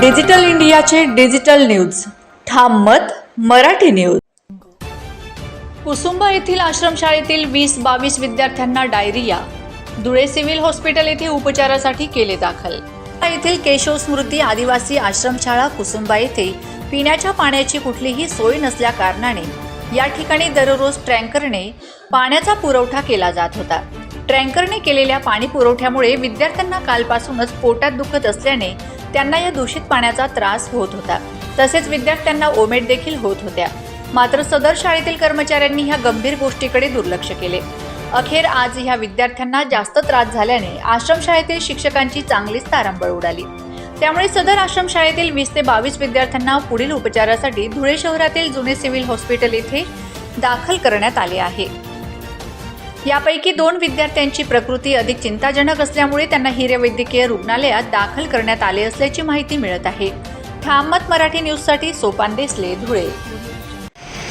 Digital इंडियाचे digital news. ठाम मत मराठी न्यूज. कुसुंबा येथील आश्रमशाळेतील वीस बावीस विद्यार्थ्यांना डायरिया. धुळे सिव्हिल हॉस्पिटल येथे उपचारासाठी केले दाखल. येथील केशव स्मृती आदिवासी आश्रमशाळा कुसुंबा येथे पिण्याच्या पाण्याची कुठलीही सोय नसल्या कारणाने या ठिकाणी दररोज ट्रँकरने पाण्याचा पुरवठा केला जात होता. ट्रँकरने केलेल्या पाणी पुरवठ्यामुळे विद्यार्थ्यांना कालपासूनच पोटात दुखत असल्याने त्यांना या दूषित पाण्याचा त्रास होत होता. तसेच विद्यार्थ्यांना ओमेट देखील होत होत्या. मात्र सदर शाळेतील कर्मचाऱ्यांनी ह्या गंभीर गोष्टीकडे दुर्लक्ष केले. अखेर आज ह्या विद्यार्थ्यांना जास्त त्रास झाल्याने आश्रमशाळेतील शिक्षकांची चांगलीच तारांबळ उडाली. त्यामुळे सदर आश्रमशाळेतील वीस ते बावीस विद्यार्थ्यांना पुढील उपचारासाठी धुळे शहरातील जुने सिव्हिल हॉस्पिटल येथे दाखल करण्यात आले आहे. यापैकी दोन विद्यार्थ्यांची प्रकृती अधिक चिंताजनक असल्यामुळे त्यांना हिरे वैद्यकीय रुग्णालयात दाखल करण्यात आले असल्याची माहिती मिळत आहे. ठामत मराठी न्यूजसाठी सोपान देसले धुळे.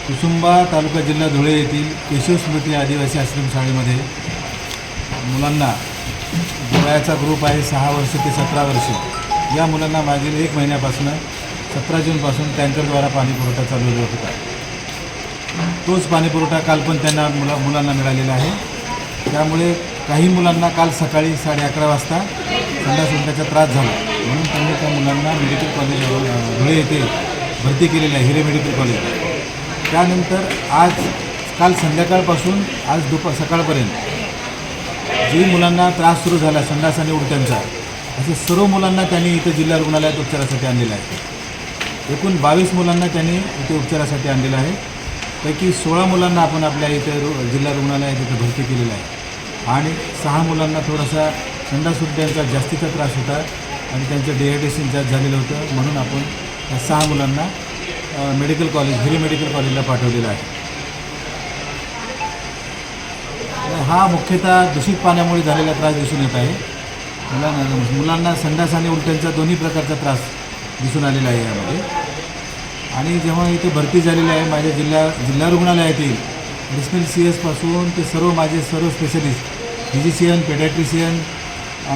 कुसुंबा तालुका जिल्हा धुळे येथील केशव स्मृती आदिवासी आश्रमशाळेमध्ये मुलांना डोळ्याचा ग्रुप आहे सहा वर्ष ते सतरा वर्ष. या मुलांना मागील एक महिन्यापासून सतरा जूनपासून टँकरद्वारा पाणी पुरवठा चालू होत होता. तोच पाणीपुरवठा काल पण त्यांना मुला मुलांना मिळालेला आहे. त्यामुळे काही मुलांना काल सकाळी साडे अकरा वाजता संडास उलट्याचा त्रास झाला. म्हणून त्यांनी त्या मुलांना मेडिकल कॉलेज धुळे येथे भरती केलेली आहे हिरे मेडिकल कॉलेज त्यानंतर आज काल संध्याकाळपासून आज दुपार सकाळपर्यंत जी मुलांना त्रास सुरू झाला संडास आणि उडत्यांचा असे सर्व मुलांना त्यांनी इथं जिल्हा रुग्णालयात उपचारासाठी आणलेलं आहे. एकूण बावीस मुलांना त्यांनी इथे उपचारासाठी आणलेलं आहे. पैकी सोळा मुलांना आपण आपल्या इथे रु जिल्हा रुग्णालयात इथं भरती केलेलं आहे. आणि सहा मुलांना थोडासा संडास जास्तीचा त्रास होता आणि त्यांचं डिहायड्रेशन जास्त झालेलं होतं. म्हणून आपण या सहा मुलांना मेडिकल कॉलेज हिरी मेडिकल कॉलेजला पाठवलेलं आहे. हा मुख्यतः दूषित पाण्यामुळे झालेला त्रास दिसून येत आहे. मुलांना मुलांना संडास आणि उलट्यांचा दोन्ही प्रकारचा त्रास दिसून आलेला आहे यामध्ये. आणि जेव्हा इथे भरती झालेली आहे माझ्या जिल्हा जिल्हा रुग्णालयातील डिस्मिल सी एसपासून ते सर्व माझे सर्व स्पेशलिस्ट फिजिशियन पेडॅट्रिशियन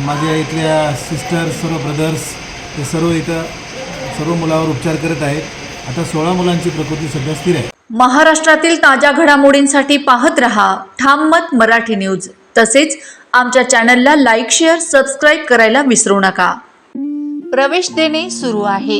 माझ्या इथल्या सिस्टर सर्व ब्रदर्स ते सर्व इथं सर्व मुलावर उपचार करत आहेत. आता सोळा मुलांची प्रकृती सध्या स्थिर आहे. महाराष्ट्रातील ताज्या घडामोडींसाठी पाहत रहा ठाम मत मराठी न्यूज. तसेच आमच्या चॅनलला लाईक शेअर सबस्क्राईब करायला विसरू नका. प्रवेश देणे सुरू आहे.